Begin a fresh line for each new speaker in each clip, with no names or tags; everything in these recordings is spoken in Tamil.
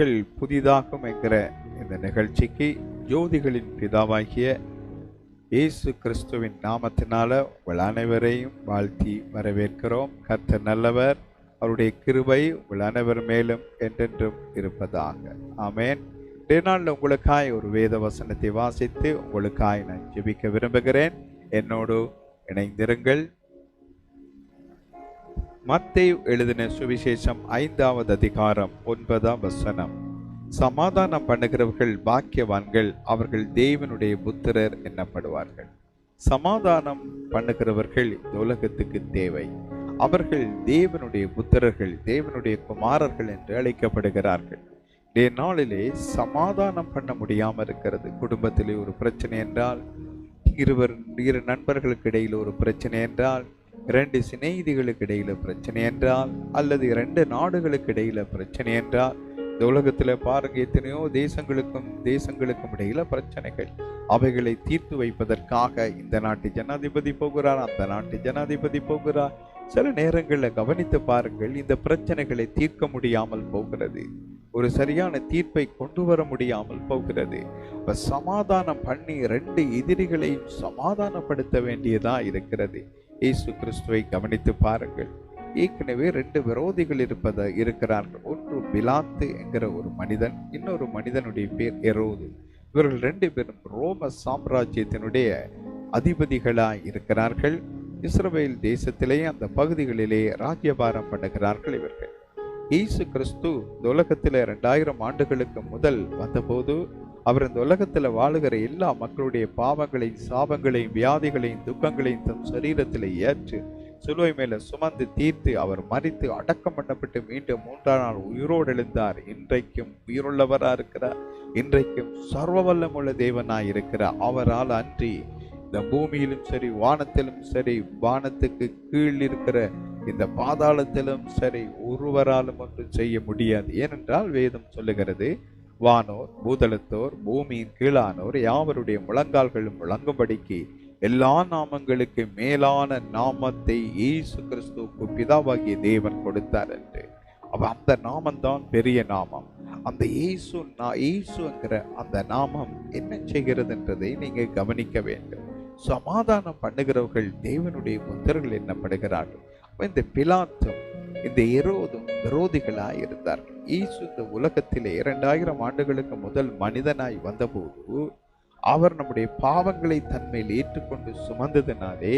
நாட்கள் புதிதாகும் என்கிற இந்த நிகழ்ச்சிக்கு ஜோதிகளின் பிதாவாகிய இயேசு கிறிஸ்துவின் நாமத்தினால உங்கள் அனைவரையும் வாழ்த்தி வரவேற்கிறோம். கர்த்தர் நல்லவர் அவருடைய கிருபை உங்கள் அனைவர் மேலும் என்றென்றும் இருப்பதாக. ஆமேன். இன்றைய நாளில் உங்களுக்காய் ஒரு வேத வசனத்தை வாசித்து உங்களுக்காய் நான் ஜெபிக்க விரும்புகிறேன். என்னோடு இணைந்திருங்கள். மத்தேவ் எழுதின சுவிசேஷம் ஐந்தாவது அதிகாரம் ஒன்பதாம் வசனம். சமாதானம் பண்ணுகிறவர்கள் பாக்கியவான்கள் அவர்கள் தேவனுடைய புத்திரர் என்னப்படுவார்கள். சமாதானம் பண்ணுகிறவர்கள் இந்த உலகத்துக்கு தேவை. அவர்கள் தேவனுடைய புத்திரர்கள் தேவனுடைய குமாரர்கள் என்று அழைக்கப்படுகிறார்கள். இதே நாளிலே சமாதானம் பண்ண முடியாமல் இருக்கிறது. குடும்பத்திலே ஒரு பிரச்சனை என்றால் இருவர் இரு நண்பர்களுக்கு இடையில் ஒரு பிரச்சனை என்றால் இரண்டு சிநேகிதிகளுக்கு இடையில பிரச்சனை என்றால் அல்லது இரண்டு நாடுகளுக்கு இடையில பிரச்சனை என்றால் இந்த உலகத்துல பாருங்க எத்தனையோ தேசங்களுக்கும் தேசங்களுக்கும் இடையில பிரச்சனைகள். அவைகளை தீர்த்து வைப்பதற்காக இந்த நாட்டு ஜனாதிபதி போகிறார் அந்த நாட்டு ஜனாதிபதி போகிறார். சில நேரங்களில் கவனித்து பாருங்கள் இந்த பிரச்சனைகளை தீர்க்க முடியாமல் போகிறது. ஒரு சரியான தீர்ப்பை கொண்டு வர முடியாமல் போகிறது. சமாதானம் பண்ணி ரெண்டு எதிரிகளையும் சமாதானப்படுத்த வேண்டியதா இருக்கிறது. இயேசு கிறிஸ்துவை கவனித்து பாருங்கள். ஏற்கனவே ரெண்டு விரோதிகள் இருப்பத இருக்கிறார்கள் ஒன்று பிலாத்து என்கிற ஒரு மனிதன் இன்னொரு மனிதனுடைய பேர் எரோது இவர்கள் ரெண்டு பேரும் ரோம சாம்ராஜ்யத்தினுடைய அதிபதிகளாய் இருக்கிறார்கள். இஸ்ரவேல் தேசத்திலே அந்த பகுதிகளிலே ராஜ்யபாரம் பண்ணுகிறார்கள் இவர்கள். இயேசு கிறிஸ்து இந்த உலகத்தில் ரெண்டாயிரம் ஆண்டுகளுக்கு முதல் வந்தபோது அவர் இந்த உலகத்தில் வாழுகிற எல்லா மக்களுடைய பாவங்களையும் சாபங்களையும் வியாதிகளையும் துக்கங்களையும் தம் சரீரத்தில் ஏற்று சிலுவை மேல சுமந்து தீர்த்து அவர் மறித்து அடக்கம் பண்ணப்பட்டு மீண்டும் மூன்றாம் நாள் உயிரோடு எழுந்தார். இன்றைக்கும் உயிருள்ளவராக இருக்கிறார். இன்றைக்கும் சர்வவல்லமுள்ள வல்லமுள்ள தேவனாய் இருக்கிறார் அவரால் அன்றி இந்த பூமியிலும் சரி வானத்திலும் சரி வானத்துக்கு கீழ் இருக்கிற இந்த பாதாளத்திலும் சரி ஒருவராலும் ஒன்றும் செய்ய முடியாது. ஏனென்றால் வேதம் சொல்லுகிறது வானோர் பூதளத்தோர் பூமியின் கீழானோர் யாவருடைய முழங்கால்களும் முழங்கும்படிக்கு எல்லா நாமங்களுக்கு மேலான நாமத்தை இயேசு கிறிஸ்துவுக்கு பிதாவாகிய தேவன் கொடுத்தார் என்று. அவ அந்த நாமம்தான் பெரிய நாமம். அந்த இயேசு நான் இயேசுங்கிற அந்த நாமம் என்ன செய்கிறது என்றதை நீங்க கவனிக்க வேண்டும். சமாதானம் பண்ணுகிறவர்கள் தேவனுடைய புத்தர்கள் என்னப்படுகிறார்கள். இந்த பிலாத்தும் இந்த எரோதும் விரோதிகளாக இருந்தார்கள் இயேசு இந்த உலகத்திலே இரண்டாயிரம் ஆண்டுகளுக்கு முதல் மனிதனாய் வந்தபோது அவர் நம்முடைய பாவங்களை தன்மையில் ஏற்றுக்கொண்டு சுமந்ததினாலே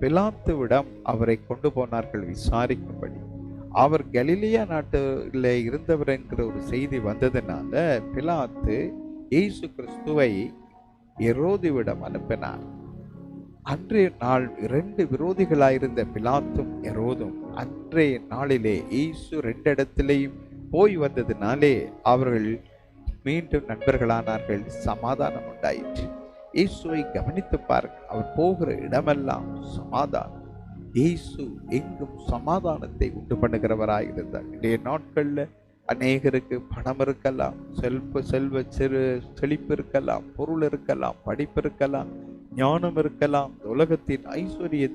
பிலாத்துவிடம் அவரை கொண்டு போனார்கள் விசாரிக்கும்படி. அவர் கலிலியா நாட்டில் இருந்தவர் என்கிற ஒரு செய்தி வந்ததுனால பிலாத்து இயேசு கிறிஸ்துவை எரோதிவிடம் அனுப்பினார். அன்றைய நாள் இரண்டு விரோதிகளாயிருந்த பிலாத்தும் எரோதும் அன்றைய நாளிலே இயேசு ரெண்டு இடத்திலேயும் போய் வந்ததினாலே அவர்கள் மீண்டும் நண்பர்களானார்கள் சமாதானம் உண்டாயிற்று. இயேசுவை கவனித்து பாருங்கள் அவர் போகிற இடமெல்லாம் சமாதானம். இயேசு எங்கும் சமாதானத்தை உண்டு பண்ணுகிறவராக இருந்தார். இன்றைய நாட்களில் அநேகருக்கு பணம் இருக்கலாம் செல்வ செல்வ சிறு செழிப்பு இருக்கலாம் பொருள் இருக்கலாம் படிப்பு இருக்கலாம் ஞானம் இருக்கலாம் உலகத்தின் ஐஸ்வர்ய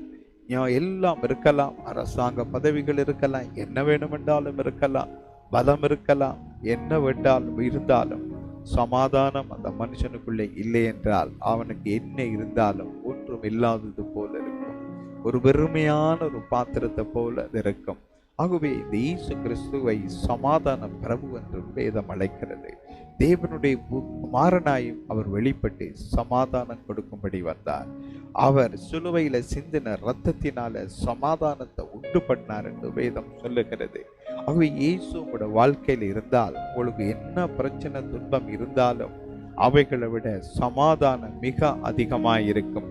எல்லாம் இருக்கலாம் அரசாங்க பதவிகள் இருக்கலாம் என்ன வேணுமென்றாலும் இருக்கலாம். பலம் இருக்கலாம். என்ன வேண்டாலும் இருந்தாலும் சமாதானம் அந்த மனுஷனுக்குள்ளே இல்லை என்றால் அவனுக்கு என்ன இருந்தாலும் ஒன்றும் இல்லாதது போல இருக்கும். ஒரு வெறுமையான ஒரு பாத்திரத்தை போல இருக்கும். ஆகவே இந்த ஈசு கிறிஸ்துவை சமாதான பிரபு என்று வேதம் அழைக்கிறது. தேவனுடைய குமாரனாயும் அவர் வெளிப்பட்டு சமாதானம் கொடுக்கும்படி வந்தார். அவர் சிலுவையில் சிந்தின ரத்தத்தினால சமாதானத்தை உண்டு பண்ணார் என்று வேதம் சொல்லுகிறது. ஆகவே இயேசு உங்களோட வாழ்க்கையில் இருந்தால் உங்களுக்கு என்ன பிரச்சனை துன்பம் இருந்தாலும் அவைகளை விட சமாதானம் மிக அதிகமாக இருக்கும்.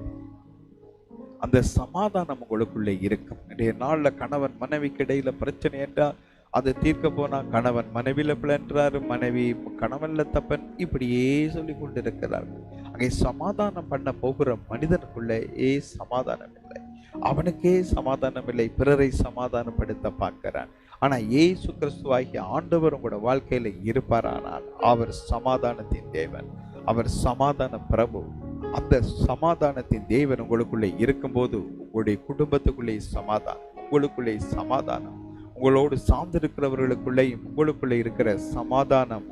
அந்த சமாதானம் உங்களுக்குள்ளே இருக்கும். இன்றைய நாளில் கணவன் மனைவிக்கு இடையில் பிரச்சனை என்றால் அதை தீர்க்க போனால் கணவன் மனைவியில் பிளன்றாரு மனைவி கணவனில் தப்பன் இப்படியே சொல்லி கொண்டிருக்கிறார் அங்கே சமாதானம் பண்ண போகிற மனிதனுக்குள்ளே ஏ சமாதானம் இல்லை. அவனுக்கே சமாதானம் இல்லை. பிறரை சமாதானப்படுத்த பார்க்கிறான். ஆனால் ஏசு கிறிஸ்துவாகிய ஆண்டவர் உங்களோட வாழ்க்கையில் இருப்பாரானால் அவர் சமாதானத்தின் தேவன். அவர் சமாதான பிரபு. அந்த சமாதானத்தின் தேவன் உங்களுக்குள்ளே இருக்கும்போது உங்களுடைய குடும்பத்துக்குள்ளே சமாதானம் உங்களுக்குள்ளே சமாதானம். உங்களோடு சார்ந்திருக்கிறவர்களுக்குள்ளேயும் உங்களுக்குள்ளே இருக்கிற சமாதானம்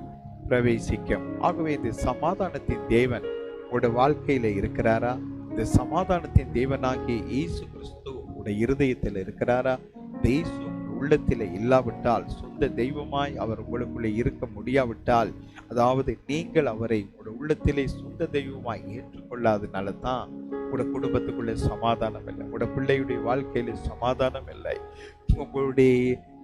பிரவேசிக்கும். ஆகவே இந்த சமாதானத்தின் தேவன் உங்களோட வாழ்க்கையில இருக்கிறாரா? இந்த சமாதானத்தின் தேவனாகிய இயேசு கிறிஸ்து உங்களுடைய இருதயத்தில் இருக்கிறாரா? இந்த இயேசு உள்ளத்தில் இல்லாவிட்டால் சொந்த தெய்வமாய் அவர் உங்களுக்குள்ளே இருக்க முடியாவிட்டால் அதாவது நீங்கள் அவரை உங்களோட உள்ளத்திலே சொந்த தெய்வமாய் ஏற்றுக்கொள்ளாதனால தான் உங்களோட குடும்பத்துக்குள்ளே சமாதானம் இல்லை உங்களோட பிள்ளையுடைய வாழ்க்கையில சமாதானம் இல்லை. உங்களுடைய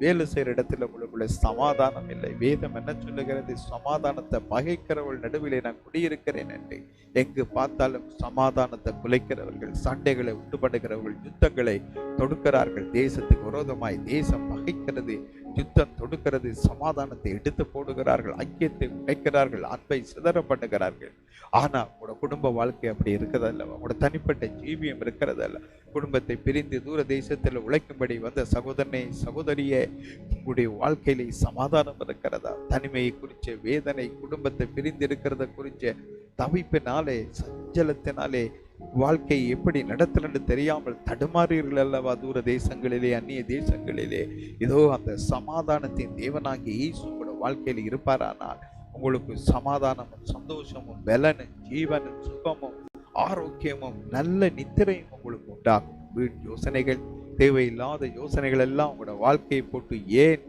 வேலை செய்கிற இடத்துல உங்களுக்குள்ள சமாதானம் இல்லை. வேதம் என்ன சொல்லுகிறது? சமாதானத்தை பகைக்கிறவள் நடுவிலே நான் குடியிருக்கிறேன் என்று. எங்கு பார்த்தாலும் சமாதானத்தை குலைக்கிறவர்கள் சண்டைகளை உண்டு பண்ணுகிறவர்கள் யுத்தங்களை தொடுக்கிறார்கள். தேசத்துக்கு விரோதமாய் தேசம் பகைக்கிறது யுத்தம் தொடுக்கிறது சமாதானத்தை எடுத்து போடுகிறார்கள் ஐக்கியத்தை உடைக்கிறார்கள் அன்பை சிதற பண்ணுகிறார்கள். ஆனால் உங்களோட குடும்ப வாழ்க்கை அப்படி இருக்கிறதல்ல உங்களோட தனிப்பட்ட ஜீவியம் இருக்கிறதல்ல குடும்பத்தை பிரிந்து தூர தேசத்தில் உழைக்கும்படி வந்த சகோதரனை சகோதரியே உங்களுடைய வாழ்க்கையிலே சமாதானம் இருக்கிறதா? தனிமையை குறிச்ச வேதனை குடும்பத்தை பிரிந்து இருக்கிறத குறிச்ச தவிப்பினாலே சஞ்சலத்தினாலே வாழ்க்கை எப்படி நடத்துறது தெரியாமல் தடுமாறீர்கள் அல்லவா? தூர தேசங்களிலே அந்நிய தேசங்களிலே. இதோ அந்த சமாதானத்தின் தேவனாகிய இயேசு உங்களோட வாழ்க்கையில் இருப்பாரானால் உங்களுக்கு சமாதானமும் சந்தோஷமும் பலனும் ஜீவனும் சுகமும் ஆரோக்கியமும் நல்ல நித்திரையும் உங்களுக்கு உண்டாகும். வீண் யோசனைகள் தேவையில்லாத யோசனைகள் எல்லாம் உங்களோட வாழ்க்கையை போட்டு ஏன்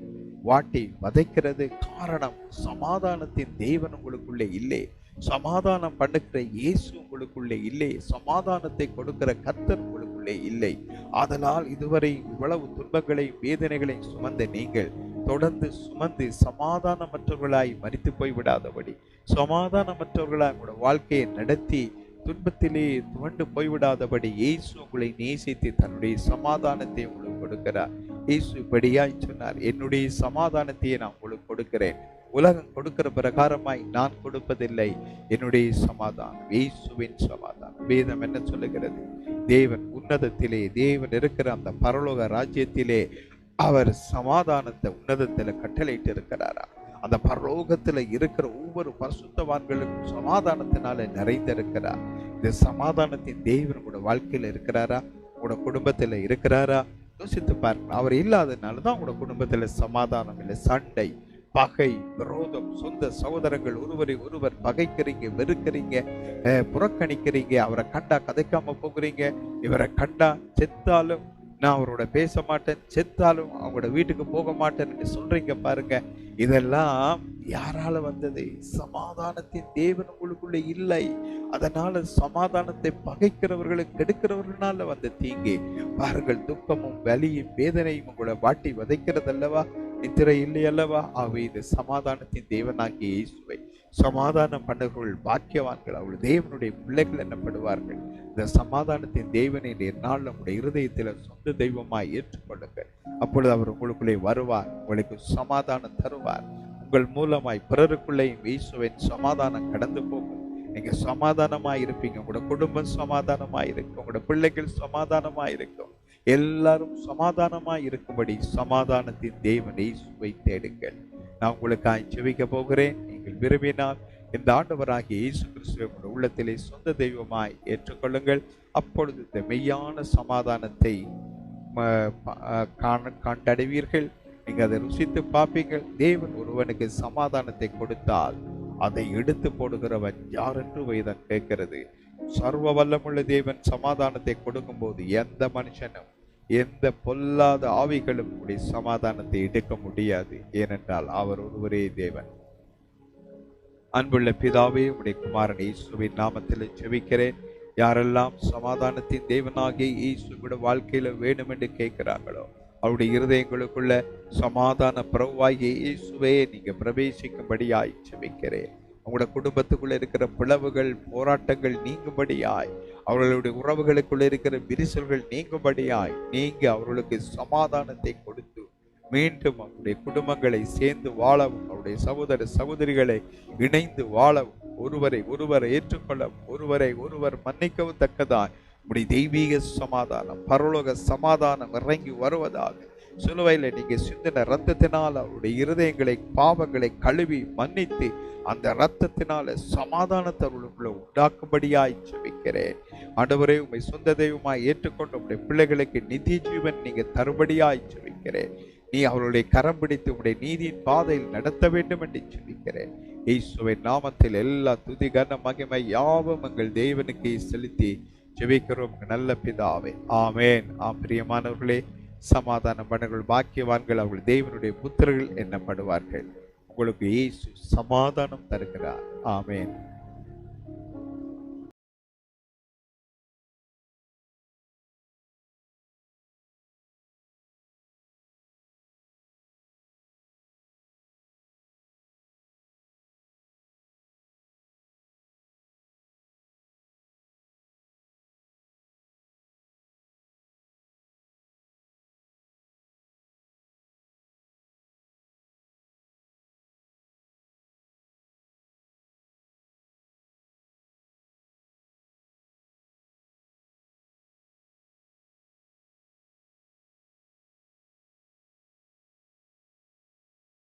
வாட்டி வதைக்கிறது? காரணம் சமாதானத்தின் தேவன் உங்களுக்குள்ளே இல்லை. சமாதானம் பண்ணுகிற இயேசு உங்களுக்குள்ளே இல்லை. சமாதானத்தை கொடுக்கிற கர்த்தர் உங்களுக்குள்ளே இல்லை. அதனால் இதுவரை இவ்வளவு துன்பங்களை வேதனைகளை சுமந்த நீங்கள் தொடர்ந்து சுமந்து சமாதானமற்றவர்களாய் மறித்து போய் விடாதபடி சமாதானமற்றவர்களாய் உங்களோட வாழ்க்கையை நடத்தி துன்பத்திலே துவண்டு போய்விடாதபடி இயேசு உங்களை நேசித்து தன்னுடைய சமாதானத்தை உங்களுக்கு கொடுக்கிறார். இயேசு இப்படியாய் சொன்னார் என்னுடைய சமாதானத்தையே நான் உங்களுக்கு கொடுக்கிறேன். உலகம் கொடுக்கிற பிரகாரமாய் நான் கொடுப்பதில்லை. என்னுடைய சமாதானம் இயேசுவின் சமாதானம். வேதம் என்ன சொல்லுகிறது? தேவன் உன்னதத்திலே தேவன் இருக்கிற அந்த பரலோக ராஜ்யத்திலே அவர் சமாதானத்தை உன்னதத்தில் கட்டளையிட்டு இருக்கிறாரா அந்த பரலோகத்தில் இருக்கிற ஒவ்வொரு பரிசுத்தவான்களுக்கும் சமாதானத்தினால நிறைந்திருக்கிறார் இந்த சமாதானத்தின் தெய்வன் உங்களோட வாழ்க்கையில் இருக்கிறாரா? உங்களோட குடும்பத்தில் இருக்கிறாரா? யோசித்து பாருங்க அவர் இல்லாதனால தான் உங்களோட குடும்பத்தில் சமாதானம் இல்லை. சண்டை பகை விரோதம் சொந்த சகோதரங்கள் ஒருவரை ஒருவர் பகைக்கிறீங்க வெறுக்கிறீங்க புறக்கணிக்கிறீங்க அவரை கண்டா கதைக்காம போகிறீங்க இவரை கண்டா செத்தாலும் நான் அவரோட பேச மாட்டேன் செத்தாலும் அவங்களோட வீட்டுக்கு போக மாட்டேன்னு சொல்றீங்க பாருங்க. இதெல்லாம் யாரால வந்தது? சமாதானத்தின் தேவன் உங்களுக்குள்ள இல்லை. அதனால சமாதானத்தை பகைக்கிறவர்களை கெடுக்கிறவர்களால வந்த தீங்கு. பாருங்கள் துக்கமும் வலியும் வேதனையும் உங்களை வாட்டி வதைக்கிறதல்லவா? நித்திரை இல்லை அல்லவா அவை இது சமாதானத்தின் தேவனாகிய இயேசுவை சமாதானம் பண்ணுகிறவர்கள் பாக்கியவான்கள். அவள் தேவனுடைய பிள்ளைகள் என்னப்படுவார்கள் இந்த சமாதானத்தின் தேவனை நாள் நம்முடைய இருதயத்தில் சொந்த தெய்வமாய் ஏற்றுக்கொள்ளுங்கள். அப்பொழுது அவர் உங்களுக்குள்ளே வருவார் உங்களுக்கு சமாதானம் தருவார். உங்கள் மூலமாய் பிறருக்குள்ளேயும் இயேசுவின் சமாதானம் கடந்து போகும். நீங்க சமாதானமா இருப்பீங்க. உங்களோட குடும்பம் சமாதானமா இருக்கும். உங்களோட பிள்ளைகள் சமாதானமா இருக்கும். எல்லாரும் சமாதானமா இருக்கும்படி சமாதானத்தின் தேவனை சுவை தேடுங்கள். நான் உங்களுக்காக செவிக்க போகிறேன். விரும்பினால் இந்த ஆண்டவராகிய இயேசு கிறிஸ்துவை உள்ளத்திலே சொந்த தெய்வமாய் ஏற்றுக்கொள்ளுங்கள். அப்பொழுது இந்த மெய்யான சமாதானத்தை ம, காண கண்டடைவீர்கள். நீங்கள் அதை ருசித்து பார்ப்பீங்கள் தேவன் ஒருவனுக்கு சமாதானத்தை கொடுத்தால் அதை எடுத்து போடுகிறவன் யார் என்று வேதம் கேட்கிறது. சர்வ வல்லமுள்ள தேவன் சமாதானத்தை கொடுக்கும்போது எந்த மனுஷனும் எந்த பொல்லாத ஆவிகளும் உடைய சமாதானத்தை எடுக்க முடியாது. ஏனென்றால் அவர் ஒருவரே தேவன். அன்புள்ள பிதாவே உடைய குமாரன் இயேசுவின் நாமத்தில் செபிக்கிறேன் யாரெல்லாம் சமாதானத்தின் தேவனாகிய இயேசுவோட வாழ்க்கையில வேணும் என்று கேட்கிறாங்களோ அவருடைய இருதயங்களுக்குள்ள சமாதான பிரவாகிய இயேசுவே நீங்க பிரவேசிக்கும்படியாய் செபிக்கிறேன் அவங்களோட குடும்பத்துக்குள்ள இருக்கிற பிளவுகள் போராட்டங்கள் நீங்கும்படியாய் அவர்களுடைய உறவுகளுக்குள்ள இருக்கிற விரிசல்கள் நீங்கும்படியாய் நீங்க அவர்களுக்கு சமாதானத்தை கொடுத்து மீண்டும் அவருடைய குடும்பங்களை சேர்ந்து வாழவும் அவருடைய சகோதர சகோதரிகளை இணைந்து வாழவும் ஒருவரை ஒருவர் ஏற்றுக்கொள்ளவும் ஒருவரை ஒருவர் மன்னிக்கவும் தக்கதாய். உடைய தெய்வீக சமாதானம் பரலோக சமாதானம் இறங்கி வருவதாக. சிலுவையில் நீங்கள் சிந்தின ரத்தத்தினால் அவருடைய இருதயங்களை பாவங்களை கழுவி மன்னித்து அந்த ரத்தத்தினால சமாதானத்தை அவர்களுக்குள்ள உண்டாக்கும்படியாய் ஜெபிக்கிறேன். ஆண்டவரே உண்மை சொந்த தெய்வமாய் ஏற்றுக்கொண்டு உடைய பிள்ளைகளுக்கு நிதி ஜீவன் நீங்கள் தருபடியாய் ஜெபிக்கிறேன். நீ அவளுடைய கரம் பிடித்து உடைய நீதியின் பாதையில் நடத்த வேண்டும் என்று சொல்லிக்கிறேன். இயேசுவின் நாமத்தில் எல்லா துதி கன மகிமை யாவும் எங்கள் தேவனுக்கு செலுத்தி ஜெபிக்கிறோம் நல்ல பிதாவே. ஆமேன். ஆம் பிரியமானவர்களே சமாதானம் பண்ணுங்கள் பாக்கியவான்கள் அவர்கள் தேவனுடைய புத்திரர்கள் என்னப்படுவார்கள். உங்களுக்கு இயேசு சமாதானம் தருகிறார். ஆமேன்.